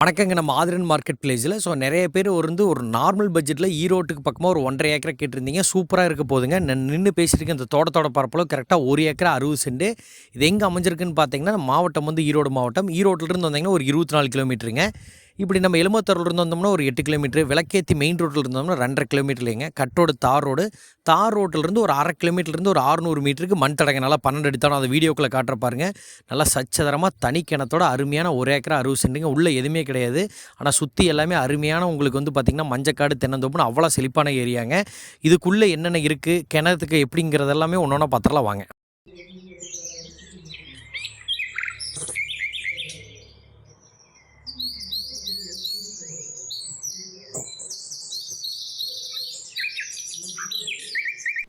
வணக்கங்க நம்ம ஆதிரன் மார்க்கெட் பிளேஸில் ஸோ நிறைய பேர் ஒரு வந்து ஒரு நார்மல் பட்ஜெட்டில் ஈரோட்டுக்கு பக்கமாக ஒரு ஒன்றரை ஏக்கரை கேட்டிருந்தீங்க. சூப்பராக இருக்க போதுங்க. நான் நின்று பேசியிருக்க இந்த தோட்டத்தோட பரப்பளவு கரெக்டாக ஒரு ஏக்கரை அறுபது செண்டு இது எங்கே அமைஞ்சிருக்குன்னு பார்த்தீங்கன்னா மாவட்டம் வந்து ஈரோடு மாவட்டம். ஈரோட்டிலிருந்து வந்தீங்கன்னா ஒரு இருபத்தி நாலு கிலோமீட்டருங்க இப்படி நம்ம எலுமத்தூர்ல இருந்து வந்தோம்னா ஒரு எட்டு கிலோமீட்டர் விளக்கேத்தி மெயின் ரோட்டில் இருந்தோம்னா ரெண்டரை கிலோமீட்டர்லேங்க கட்டோடு தார் ரோடு. தார் ரோட்டிலேருந்து ஒரு அரை கிலோமீட்டர்லேருந்து ஒரு அறுநூறு மீட்டருக்கு மண் தடங்க. நல்லா பன்னெண்டு எடுத்தாலும் அந்த வீடியோக்குள்ளே காட்டுற பாருங்க. நல்லா சச்சதரமாக தனி கிணத்தோட அருமையான ஒரு ஏக்கரா அறுபது சென்ட்டுங்க. உள்ளே எதுவுமே கிடையாது. ஆனால் சுற்றி எல்லாமே அருமையான உங்களுக்கு வந்து பார்த்திங்கன்னா மஞ்சக்காடு தென்னந்தோப்புன்னு அவ்வளோ செழிப்பான ஏரியாங்க. இதுக்குள்ளே என்னென்ன இருக்குது கிணத்துக்கு எப்படிங்கிறதெல்லாமே ஒன்று ஒன்றா பத்திரலாம் வாங்க.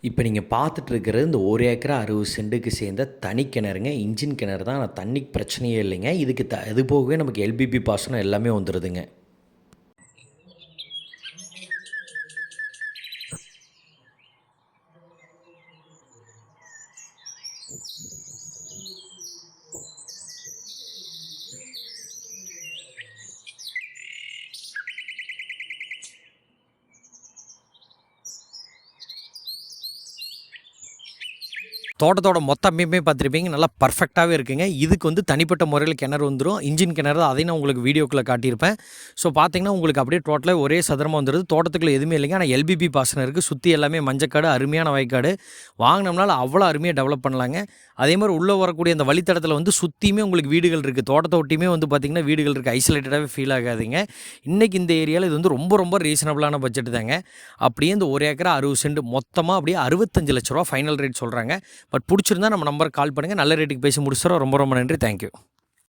இப்போ நீங்கள் பார்த்துட்ருக்கிறது இந்த ஒரு ஏக்கரா அறுபது சென்ட்டுக்கு சேர்ந்த தனி கிணறுங்க. இன்ஜின் கிணறு தான். ஆனால் தண்ணிக்கு பிரச்சனையே இல்லைங்க. இதுக்கு த அது போகவே நமக்கு எல்பிபி பாசனம் எல்லாமே வந்துடுதுங்க தோட்டத்தோட மொத்த அமைப்பே பார்த்துருப்பீங்க. நல்லா பர்ஃபெக்டாகவே இருக்குங்க. இதுக்கு வந்து தனிப்பட்ட முறையில் கிணறு வந்துடும் இன்ஜின் கிணறு தான். அதையும் நான் உங்களுக்கு வீடியோக்குள்ளே காட்டியிருப்பேன். ஸோ பார்த்தீங்கன்னா உங்களுக்கு அப்படியே டோட்டலாக ஒரே சதுரமாக வந்துடுது தோட்டத்துக்குள்ள எதுவுமே இல்லைங்க. ஆனால் எல்பிபி பாசனம் இருக்குது சுற்றி எல்லாமே மஞ்சக்காடு அருமையான வயக்காடு. வாங்கினோம்னால அவ்வளோ அருமையாக டெவலப் பண்ணலாங்க. அதே மாதிரி உள்ளே வரக்கூடிய அந்த வழித்தடத்தில் வந்து சுற்றியுமே உங்களுக்கு வீடுகள் இருக்குது தோட்டத்தை ஒட்டியுமே வந்து பார்த்திங்கன்னா வீடுகள் இருக்குது ஐசோலேட்டடாகவே ஃபீல் ஆகாதீங்க. இன்றைக்கி இந்த ஏரியாவில் இது வந்து ரொம்ப ரொம்ப ரீசனபிளான பட்ஜெட் தாங்க. அப்படியே இந்த ஒரு ஏக்கரா அறுபது சென்ட் மொத்தமாக அப்படியே அறுபத்தஞ்சு லட்ச ரூபா ஃபைனல் ரேட் சொல்கிறாங்க பட் பிடிச்சிருந்தா நம்ம நம்பருக்கு கால் பண்ணுங்கள் நல்ல ரேட்டுக்கு பேசி முடிச்சிடறோம். ரொம்ப ரொம்ப நன்றி. தேங்க்யூ